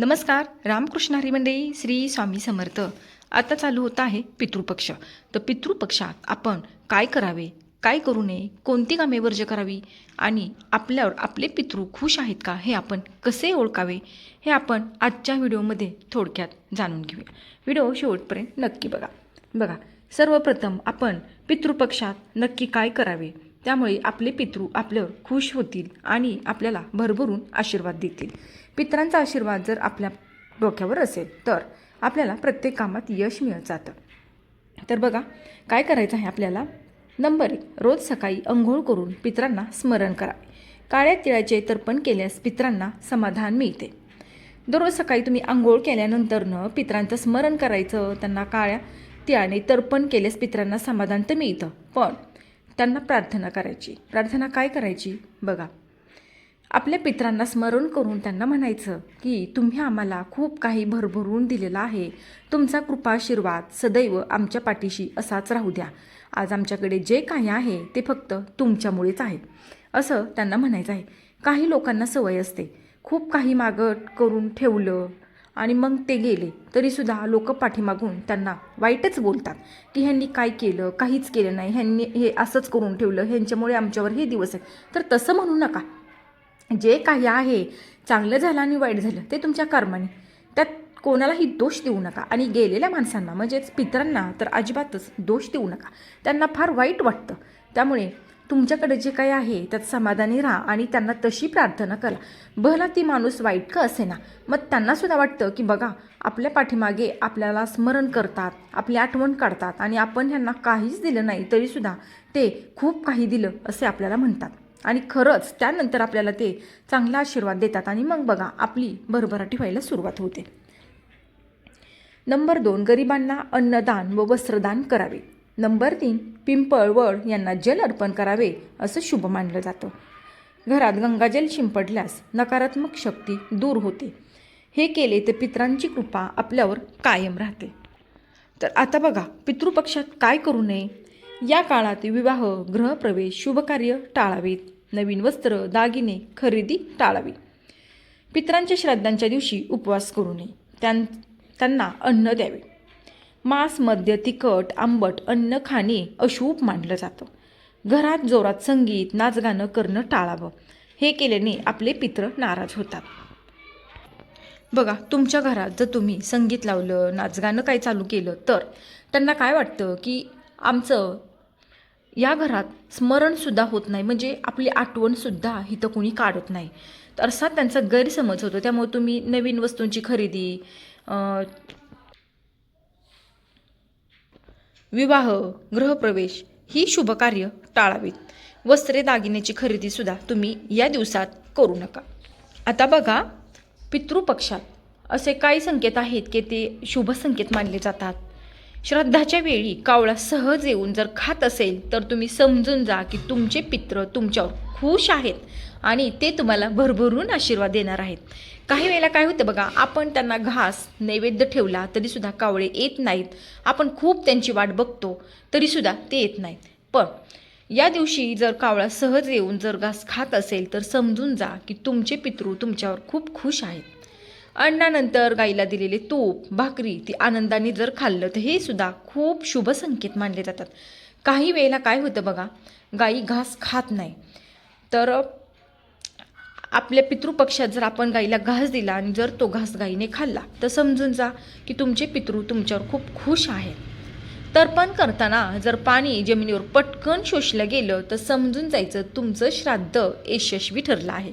नमस्कार रामकृष्ण हरी श्री स्वामी समर्थ. आता चालू होत आहे पितृपक्ष. तर पितृपक्षात आपण काय करावे काय करू नये कोणती कामे वर्ज करावी आणि आपल्यावर आपले पितृ खुश आहेत का हे आपण कसे ओळखावे हे आपण आजच्या व्हिडिओमध्ये थोडक्यात जाणून घेऊया. व्हिडिओ शेवटपर्यंत नक्की बघा. बघा सर्वप्रथम आपण पितृपक्षात नक्की काय करावे त्यामुळे आपले पितृ आपल्यावर खुश होतील आणि आपल्याला भरभरून आशीर्वाद देतील. पितरांचा आशीर्वाद जर आपल्या डोक्यावर असेल तर आपल्याला प्रत्येक कामात यश मिळत जातं. तर बघा काय करायचं आहे आपल्याला? नंबर एक रोज सकाळी अंघोळ करून पितरांना स्मरण करावे काळ्या तिळाचे तर्पण केल्यास पित्रांना समाधान मिळते. दररोज सकाळी तुम्ही आंघोळ केल्यानंतरनं पितरांचं स्मरण करायचं त्यांना काळ्या तिळाने तर्पण केल्यास पितरांना समाधान तर मिळतं. पण त्यांना प्रार्थना करायची. प्रार्थना काय करायची? बघा. आपल्या पित्रांना स्मरण करून त्यांना म्हणायचं की तुम्ही आम्हाला खूप काही भरभरून दिलेलं आहे. तुमचा कृपाशीर्वाद सदैव आमच्या पाठीशी असाच राहू द्या. आज आमच्याकडे जे काही आहे ते फक्त तुमच्यामुळेच आहे. असं त्यांना म्हणायचं आहे. काही लोकांना सवय असते. खूप काही मागत करून ठेवलं आणि मग ते गेले. तरीसुद्धा लोक पाठीमागून त्यांना वाईटच बोलतात की ह्यांनी काय केलं काहीच केलं नाही ह्यांनी हे असंच करून ठेवलं ह्यांच्यामुळे आमच्यावर हे दिवस आहे. तर तसं म्हणू नका. जे काही आहे चांगलं झालं आणि वाईट झालं ते तुमच्या कर्माने. त्यात कोणालाही दोष देऊ नका. आणि गेलेल्या माणसांना म्हणजेच पितरांना तर अजिबातच दोष देऊ नका. त्यांना फार वाईट वाटतं. त्यामुळे तुमच्याकडे जे काही आहे त्यात समाधानी राहा आणि त्यांना तशी प्रार्थना करा. भला ती माणूस वाईट का असे ना मग त्यांनासुद्धा वाटतं की बघा आपल्या पाठीमागे आपल्याला स्मरण करतात आपली आठवण काढतात आणि आपण ह्यांना काहीच दिलं नाही तरीसुद्धा ते खूप काही दिलं असे आपल्याला म्हणतात. आणि खरंच त्यानंतर आपल्याला ते चांगला आशीर्वाद देतात. आणि मग बघा आपली भरभराटी व्हायला सुरुवात होते. नंबर दोन गरिबांना अन्नदान व वस्त्रदान करावे. नंबर तीन पिंपळवळ यांना जल अर्पण करावे असं शुभ मानलं जातं. घरात गंगाजल शिंपडल्यास नकारात्मक शक्ती दूर होते. हे केले तर पितरांची कृपा आपल्यावर कायम राहते. तर आता बघा पितृपक्षात काय करू नये? या काळात विवाह गृहप्रवेश शुभकार्य टाळावेत. नवीन वस्त्र दागिने खरेदी टाळावी. पित्रांच्या श्राद्धांच्या दिवशी उपवास करू नये. त्यां त्यांना अन्न द्यावे. मांस मद्य तिखट आंबट अन्न खाणे अशुभ मानलं जातं. घरात जोरात संगीत नाचगाणं करणं टाळावं. हे केल्याने आपले पित्र नाराज होतात. बघा तुमच्या घरात जर तुम्ही संगीत लावलं नाचगाणं काय चालू केलं तर त्यांना काय वाटतं की आमचं या घरात स्मरणसुद्धा होत नाही म्हणजे आपली आठवणसुद्धा इथं कोणी काढत नाही. तर असा त्यांचा गैरसमज होतो. त्यामुळे तुम्ही नवीन वस्तूंची खरेदी विवाह गृहप्रवेश ही शुभकार्य टाळावीत. वस्त्रे दागिन्याची खरेदीसुद्धा तुम्ही या दिवसात करू नका. आता बघा पितृपक्षात असे काही संकेत आहेत की ते शुभ संकेत मानले जातात. श्राद्धाच्या वेळी कावळा सहज येऊन जर खात असेल तर तुम्ही समजून जा की तुमचे पित्र तुमच्यावर खुश आहेत आणि ते तुम्हाला भरभरून आशीर्वाद देणार आहेत. काही वेळेला काय होतं बघा आपण त्यांना घास नैवेद्य ठेवला तरीसुद्धा कावळे येत नाहीत. आपण खूप त्यांची वाट बघतो तरीसुद्धा ते येत नाहीत. पण या दिवशी जर कावळा सहज येऊन जर घास खात असेल तर समजून जा की तुमचे पितृ तुमच्यावर खूप खुश आहेत. अन्नानंतर गाईला दिलेले तूप भाकरी ती आनंदाने जर खाल्लं तर हे सुद्धा खूप शुभ संकेत मानले जातात. काही वेळेला काय होतं बघा गाई घास खात नाही. तर आपल्या पितृपक्षात जर आपण गाईला घास दिला आणि जर तो घास गाईने खाल्ला तर समजून जा की तुमचे पितृ तुमच्यावर खूप खुश आहेत. तर्पण करताना जर पाणी जमिनीवर पटकन शोषलं गेलं तर समजून जायचं तुमचं श्राद्ध यशस्वी ठरलं आहे.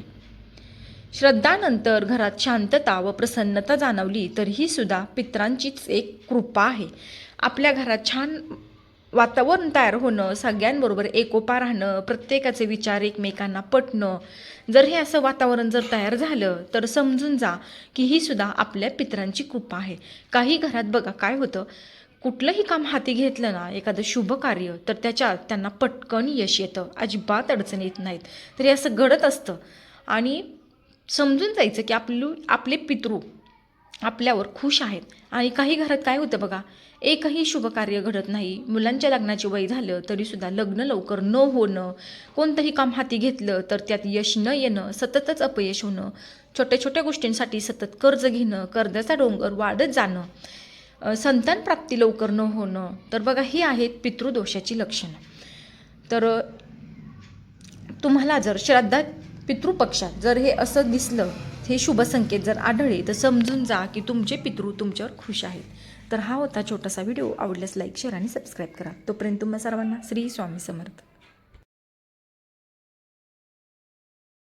श्रद्धानंतर घरात शांतता व प्रसन्नता जाणवली तर ही सुद्धा पित्रांचीच एक कृपा आहे. आपल्या घरात छान वातावरण तयार होणं सगळ्यांबरोबर एकोपा राहणं प्रत्येकाचे विचार एकमेकांना पटणं जर हे असं वातावरण जर तयार झालं तर समजून जा की ही सुद्धा आपल्या पित्रांची कृपा आहे. काही घरात बघा काय होतं कुठलंही काम हाती घेतलं ना एखादं शुभ कार्य तर त्याच्यात त्यांना पटकन यश येतं. अजिबात अडचण येत नाहीत. तरी असं घडत असतं. आणि समजून जायचं की आपलं आपले पितृ आपल्यावर खुश आहेत. आणि काही घरात काय होतं बघा एकही शुभकार्य घडत नाही. मुलांच्या लग्नाचे वय झालं तरीसुद्धा लग्न लवकर न होणं कोणतंही काम हाती घेतलं तर त्यात यश न येणं सततच अपयश होणं छोट्या छोट्या गोष्टींसाठी सतत कर्ज घेणं कर्जाचा डोंगर वाढत जाणं संतान प्राप्ती लवकर न होणं तर बघा ही आहेत पितृदोषाची लक्षणं. तर तुम्हाला जर श्राद्धात पितृपक्षात जर हे असं दिसलं हे शुभ संकेत जर आढळले तर समजून जा की तुमचे पितृ तुमच्यावर खुश आहेत. तर हा होता छोटासा व्हिडिओ. आवडल्यास लाईक शेअर आणि सबस्क्राईब करा. तोपर्यंत तुम्हा सर्वांना श्री स्वामी समर्थ.